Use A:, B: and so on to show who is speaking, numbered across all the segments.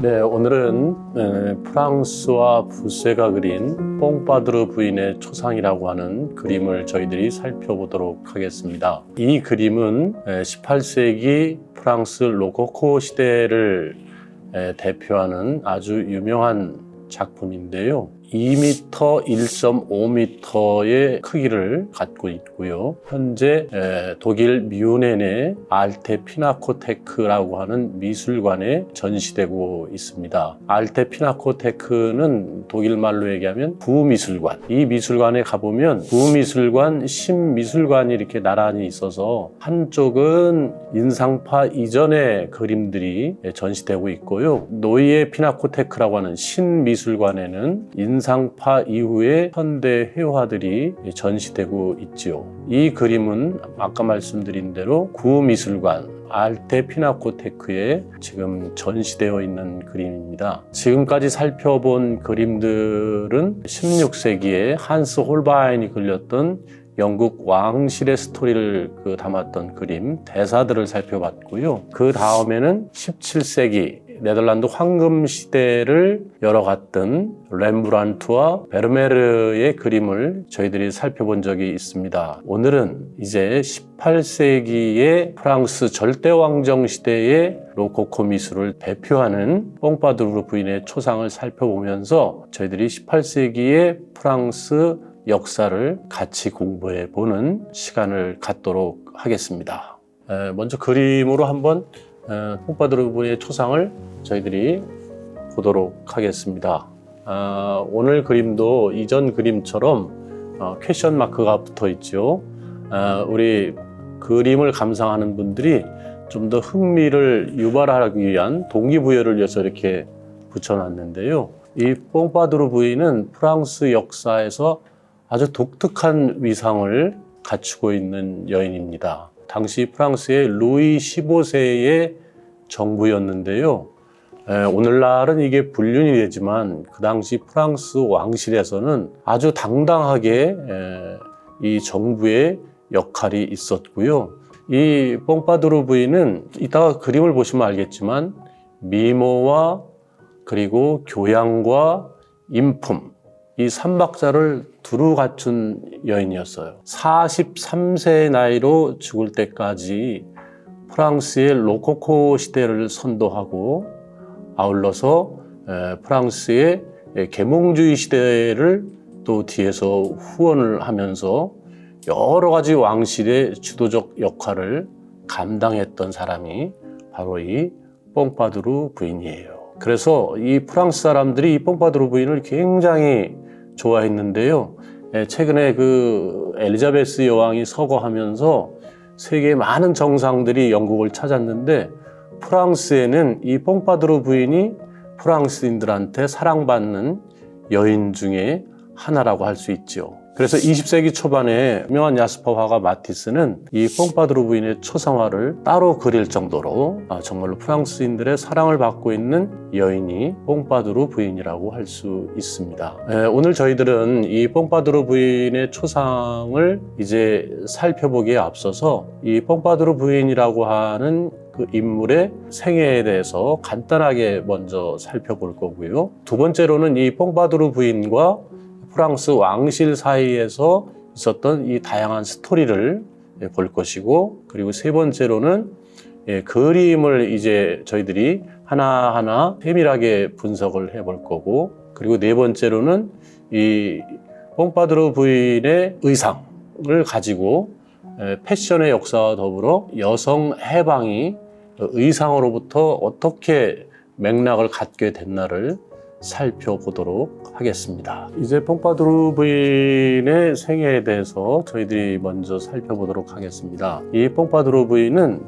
A: 네, 오늘은 에, 프랑스와 부세가 그린 뽕바드르 부인의 초상이라고 하는 그림을 저희들이 살펴보도록 하겠습니다. 이 그림은 에, 18세기 프랑스 로코코 시대를 에, 대표하는 아주 유명한 작품인데요. 2m, 1.5m의 크기를 갖고 있고요. 현재 에, 독일 뮤넨의 알테 피나코테크라고 하는 미술관에 전시되고 있습니다. 알테 피나코테크는 독일 말로 얘기하면 부미술관. 이 미술관에 가보면 부미술관, 신미술관이 이렇게 나란히 있어서 한쪽은 인상파 이전의 그림들이 전시되고 있고요. 노이에 피나코테크라고 하는 신미술관에는 인 상파 이후의 현대 회화들이 전시되고 있지요. 이 그림은 아까 말씀드린 대로 구미술관 알테 피나코테크에 지금 전시되어 있는 그림입니다. 지금까지 살펴본 그림들은 16세기에 한스 홀바인이 그렸던 영국 왕실의 스토리를 그 담았던 그림 대사들을 살펴봤고요. 그 다음에는 17세기 네덜란드 황금 시대를 열어갔던 렘브란트와 베르메르의 그림을 저희들이 살펴본 적이 있습니다. 오늘은 이제 18세기의 프랑스 절대왕정 시대의 로코코 미술을 대표하는 뽕바두르 부인의 초상을 살펴보면서 저희들이 18세기의 프랑스 역사를 같이 공부해 보는 시간을 갖도록 하겠습니다. 에, 먼저 그림으로 한번 뽕바두르 부인의 초상을 저희들이 보도록 하겠습니다. 아, 오늘 그림도 이전 그림처럼 어, 퀘션 마크가 붙어 있죠. 아, 우리 그림을 감상하는 분들이 좀 더 흥미를 유발하기 위한 동기부여를 위해서 이렇게 붙여놨는데요. 이 뽕바두르 부인은 프랑스 역사에서 아주 독특한 위상을 갖추고 있는 여인입니다. 당시 프랑스의 루이 15세의 정부였는데요. 에, 오늘날은 이게 불륜이 되지만 그 당시 프랑스 왕실에서는 아주 당당하게 에, 이 정부의 역할이 있었고요. 이 뽕바두르 부인은 이따가 그림을 보시면 알겠지만 미모와 그리고 교양과 인품 이 삼박자를 두루 갖춘 여인이었어요. 43세의 나이로 죽을 때까지 프랑스의 로코코 시대를 선도하고 아울러서 에, 프랑스의 계몽주의 시대를 또 뒤에서 후원을 하면서 여러 가지 왕실의 주도적 역할을 감당했던 사람이 바로 이 뽕바두르 부인이에요. 그래서 이 프랑스 사람들이 이 뽕바두르 부인을 굉장히 좋아했는데요. 예, 최근에 그 엘리자베스 여왕이 서거하면서 세계 많은 정상들이 영국을 찾았는데 프랑스에는 이 뽕바두르 부인이 프랑스인들한테 사랑받는 여인 중에 하나라고 할 수 있죠. 그래서 20세기 초반에 유명한 야스퍼 화가 마티스는 이 뽕바두르 부인의 초상화를 따로 그릴 정도로 아, 정말로 프랑스인들의 사랑을 받고 있는 여인이 뽕바두르 부인이라고 할 수 있습니다. 에, 오늘 저희들은 이 뽕바두르 부인의 초상을 이제 살펴보기에 앞서서 이 뽕바두르 부인이라고 하는 그 인물의 생애에 대해서 간단하게 먼저 살펴볼 거고요. 두 번째로는 이 뽕바두르 부인과 프랑스 왕실 사이에서 있었던 이 다양한 스토리를 예, 볼 것이고 그리고 세 번째로는 예, 그림을 이제 저희들이 하나하나 세밀하게 분석을 해 볼 거고 그리고 네 번째로는 이 뽕바드르 부인의 의상을 가지고 예, 패션의 역사와 더불어 여성 해방이 의상으로부터 어떻게 맥락을 갖게 됐나를 살펴보도록 하겠습니다. 이제 뽕바두르 부인의 생애에 대해서 저희들이 먼저 살펴보도록 하겠습니다. 이 뽕바두르 부인은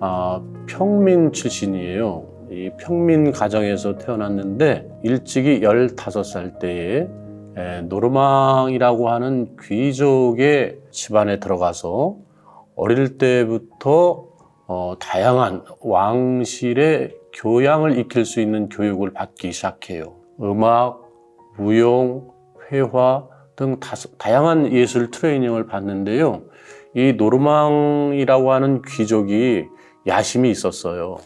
A: 아, 평민 출신이에요. 이 평민 가정에서 태어났는데 일찍이 15살 때에 에, 노르망이라고 하는 귀족의 집안에 들어가서 어릴 때부터 어, 다양한 왕실의 교양을 익힐 수 있는 교육을 받기 시작해요. 음악, 무용, 회화, 등 다양한 예술 트레이닝을 받는데요. 이 노르망이라고 하는 귀족이 야심이 있었어요.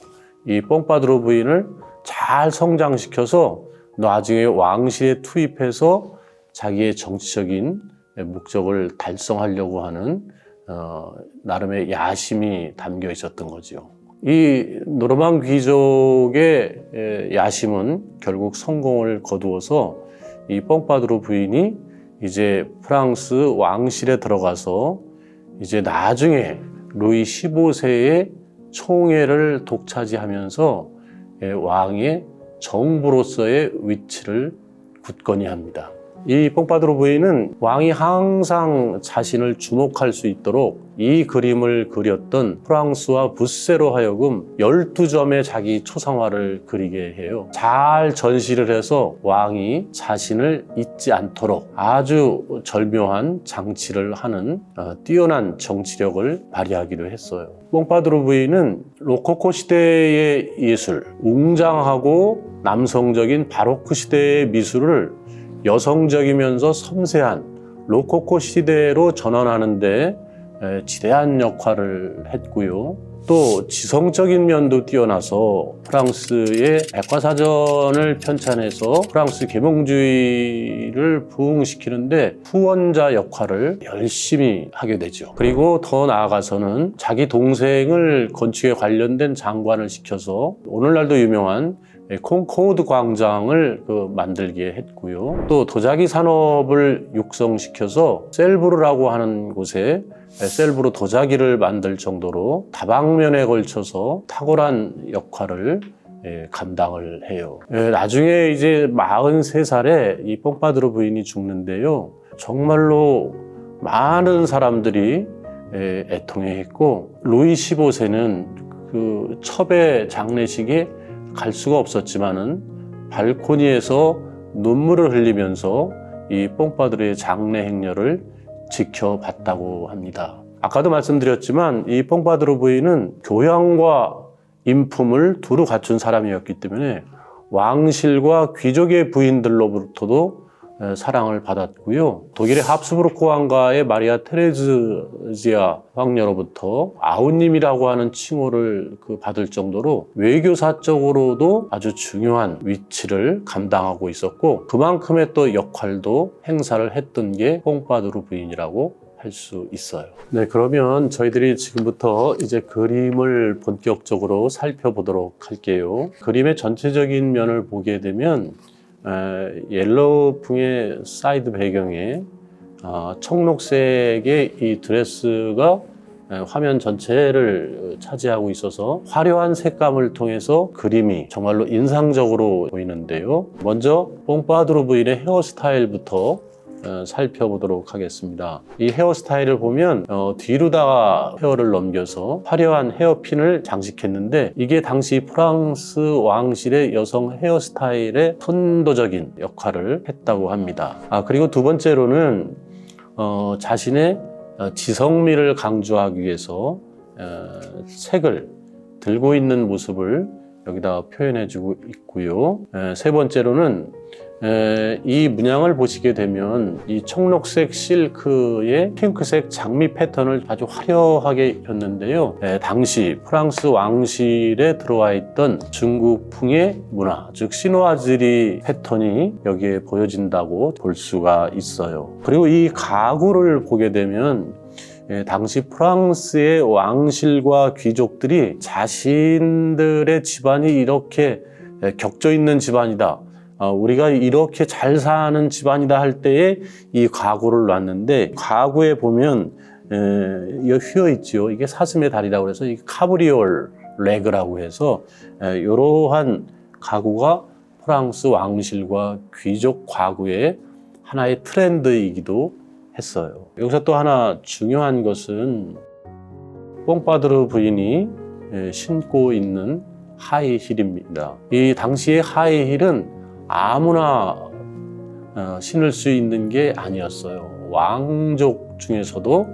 A: 이 뽕파드로 부인을 잘 성장시켜서 나중에 왕실에 투입해서 자기의 정치적인 목적을 달성하려고 하는 어, 나름의 야심이 담겨 있었던 거죠. 이 노르망 귀족의 에, 야심은 결국 성공을 거두어서 이 뽕파드로 부인이 이제 프랑스 왕실에 들어가서 이제 나중에 루이 15세의 총애를 독차지하면서 예, 왕의 정부로서의 위치를 굳건히 합니다. 이 뽕파드로 부인은 왕이 항상 자신을 주목할 수 있도록 이 그림을 그렸던 프랑스와 부세로 하여금 12점의 자기 초상화를 그리게 해요. 잘 전시를 해서 왕이 자신을 잊지 않도록 아주 절묘한 장치를 하는 어, 뛰어난 정치력을 발휘하기도 했어요. 뽕파드로 부인은 로코코 시대의 예술, 웅장하고 남성적인 바로크 시대의 미술을 여성적이면서 섬세한 로코코 시대로 전환하는데 에, 지대한 역할을 했고요. 또 지성적인 면도 뛰어나서 프랑스의 백과사전을 편찬해서 프랑스 계몽주의를 부흥시키는데 후원자 역할을 열심히 하게 되죠. 그리고 더 나아가서는 자기 동생을 건축에 관련된 장관을 시켜서 오늘날도 유명한 콩코드 광장을 그 만들게 했고요. 또 도자기 산업을 육성시켜서 셀브르라고 하는 곳에 셀브르 도자기를 만들 정도로 다방면에 걸쳐서 탁월한 역할을 예, 감당을 해요. 예, 나중에 이제 43살에 이 뽕파드로 부인이 죽는데요. 정말로 많은 사람들이 예, 애통해했고 루이 15세는 그 첩의 장례식에 갈 수가 없었지만은 발코니에서 눈물을 흘리면서 이 뽕파드로의 장례 행렬을 지켜봤다고 합니다. 아까도 말씀드렸지만 이 뽕파드로 부인은 교양과 인품을 두루 갖춘 사람이었기 때문에 왕실과 귀족의 부인들로부터도 에, 사랑을 받았고요. 독일의 합스부르크 왕가의 마리아 테레즈지아 황녀로부터 아우님이라고 하는 칭호를 그 받을 정도로 외교사적으로도 아주 중요한 위치를 감당하고 있었고 그만큼의 또 역할도 행사를 했던 게 뽕파드루 부인이라고 할수 있어요. 네, 그러면 저희들이 지금부터 이제 그림을 본격적으로 살펴보도록 할게요. 그림의 전체적인 면을 보게 되면 에, 옐로우풍의 사이드 배경에 어, 청록색의 이 드레스가 에, 화면 전체를 차지하고 있어서 화려한 색감을 통해서 그림이 정말로 인상적으로 보이는데요. 먼저 뽕파드로 부인의 헤어스타일부터 어, 살펴보도록 하겠습니다. 이 헤어스타일을 보면 어, 뒤로다가 헤어를 넘겨서 화려한 헤어핀을 장식했는데 이게 당시 프랑스 왕실의 여성 헤어스타일의 선도적인 역할을 했다고 합니다. 아 그리고 두 번째로는 어, 자신의 어, 지성미를 강조하기 위해서 어, 색을 들고 있는 모습을 여기다 표현해주고 있고요. 에, 세 번째로는 에, 이 문양을 보시게 되면 이 청록색 실크의 핑크색 장미 패턴을 아주 화려하게 했는데요. 에, 당시 프랑스 왕실에 들어와 있던 중국풍의 문화, 즉 시노아즈리 패턴이 여기에 보여진다고 볼 수가 있어요. 그리고 이 가구를 보게 되면 예, 당시 프랑스의 왕실과 귀족들이 자신들의 집안이 이렇게 예, 격조 있는 집안이다. 어, 우리가 이렇게 잘 사는 집안이다 할 때에 이 가구를 놨는데 가구에 보면 에, 이거 휘어 있죠. 이게 사슴의 다리라고 해서 이 카브리올 레그라고 해서 에, 이러한 가구가 프랑스 왕실과 귀족 가구의 하나의 트렌드이기도 했어요. 여기서 또 하나 중요한 것은 뽕파드르 부인이 에, 신고 있는 하이힐입니다. 이 당시의 하이힐은 아무나 어, 신을 수 있는 게 아니었어요. 왕족 중에서도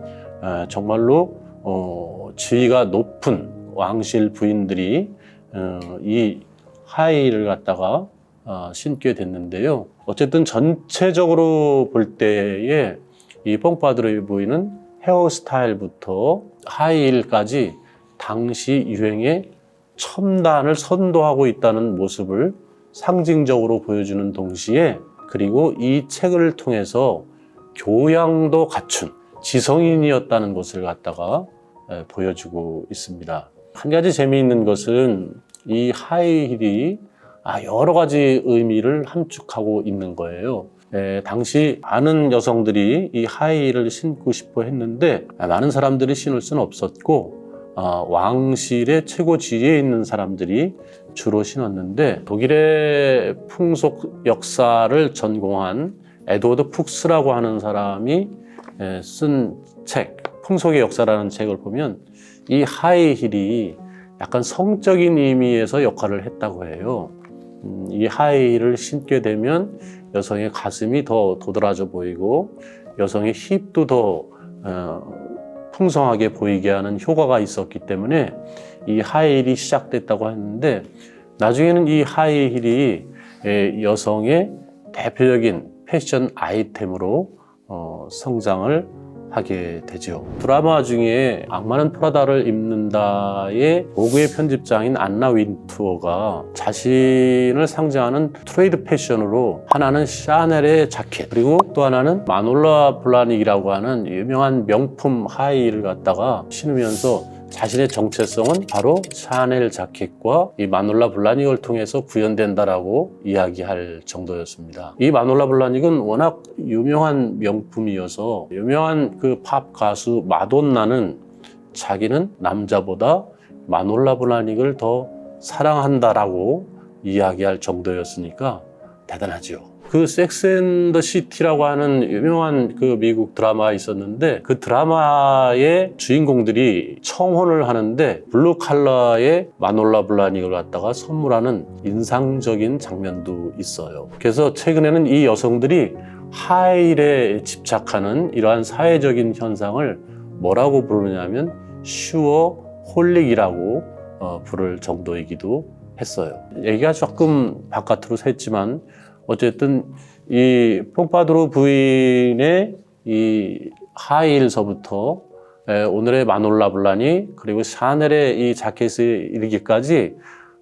A: 어, 정말로 어, 지위가 높은 왕실 부인들이 어, 이 하이힐을 갖다가 어, 신게 됐는데요. 어쨌든 전체적으로 볼 때에 이 뽕바드로이 보이는 헤어스타일부터 하이힐까지 당시 유행의 첨단을 선도하고 있다는 모습을 상징적으로 보여주는 동시에 그리고 이 책을 통해서 교양도 갖춘 지성인이었다는 것을 갖다가 에, 보여주고 있습니다. 한 가지 재미있는 것은 이 하이힐이 아, 여러 가지 의미를 함축하고 있는 거예요. 에, 당시 많은 여성들이 이 하이힐을 신고 싶어 했는데 아, 많은 사람들이 신을 수는 없었고 어, 왕실의 최고 지위에 있는 사람들이 주로 신었는데 독일의 풍속 역사를 전공한 에드워드 푹스라고 하는 사람이 에, 쓴 책, 풍속의 역사라는 책을 보면 이 하이힐이 약간 성적인 의미에서 역할을 했다고 해요. 음, 이 하이힐을 신게 되면 여성의 가슴이 더 도드라져 보이고 여성의 힙도 더 어, 풍성하게 보이게 하는 효과가 있었기 때문에 이 하이힐이 시작됐다고 했는데 나중에는 이 하이힐이 에, 여성의 대표적인 패션 아이템으로 어, 성장을 하게 되죠. 드라마 중에 악마는 프라다를 입는다의 오구의 편집장인 안나 윈투어가 자신을 상징하는 트레이드 패션으로 하나는 샤넬의 자켓 그리고 또 하나는 마놀라 블라닉이라고 하는 유명한 명품 하이힐을 갖다가 신으면서 자신의 정체성은 바로 샤넬 자켓과 이 마놀라 블라닉을 통해서 구현된다라고 이야기할 정도였습니다. 이 마놀라 블라닉은 워낙 유명한 명품이어서 유명한 그 팝 가수 마돈나는 자기는 남자보다 마놀라 블라닉을 더 사랑한다라고 이야기할 정도였으니까 대단하죠. 그 섹스 앤더 시티라고 하는 유명한 그 미국 드라마가 있었는데 그 드라마의 주인공들이 청혼을 하는데 블루 칼라의 마놀라 블라닉을 갖다가 선물하는 인상적인 장면도 있어요. 그래서 최근에는 이 여성들이 하일에 집착하는 이러한 사회적인 현상을 뭐라고 부르냐면 슈어 홀릭이라고 어, 부를 정도이기도 했어요. 얘기가 조금 바깥으로 샜지만 어쨌든 이 뽕파드로 부인의 이 하이힐서부터 에, 오늘의 마놀라 블라니 그리고 샤넬의 이 자켓에 이르기까지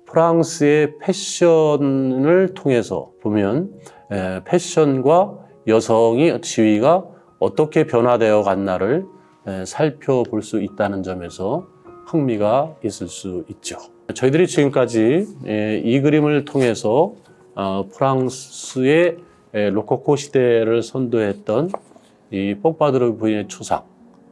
A: 프랑스의 패션을 통해서 보면 에, 패션과 여성의 지위가 어떻게 변화되어 갔나를 에, 살펴볼 수 있다는 점에서 흥미가 있을 수 있죠. 저희들이 지금까지 에, 이 그림을 통해서 어, 프랑스의 에, 로코코 시대를 선도했던 이 뽕파드르 부인의 초상,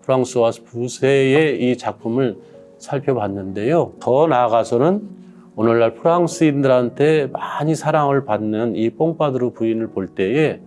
A: 프랑스와 부세의 이 작품을 살펴봤는데요. 더 나아가서는 오늘날 프랑스인들한테 많이 사랑을 받는 이 뽕파드르 부인을 볼 때에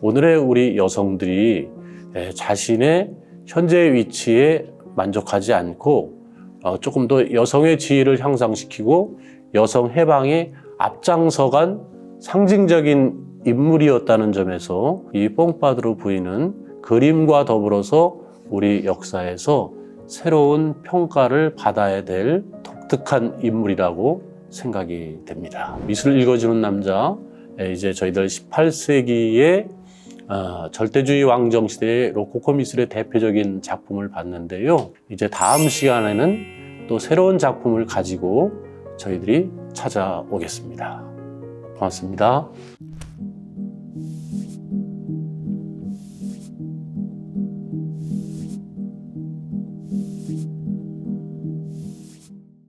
A: 오늘의 우리 여성들이 에, 자신의 현재 위치에 만족하지 않고 어, 조금 더 여성의 지위를 향상시키고 여성 해방에 앞장서간 상징적인 인물이었다는 점에서 이 뽕파드로 부인은 그림과 더불어서 우리 역사에서 새로운 평가를 받아야 될 독특한 인물이라고 생각이 됩니다. 미술 읽어주는 남자, 에, 이제 저희들 18세기의 어, 절대주의 왕정 시대의 로코코 미술의 대표적인 작품을 봤는데요. 이제 다음 시간에는 또 새로운 작품을 가지고 저희들이 찾아오겠습니다. 고맙습니다.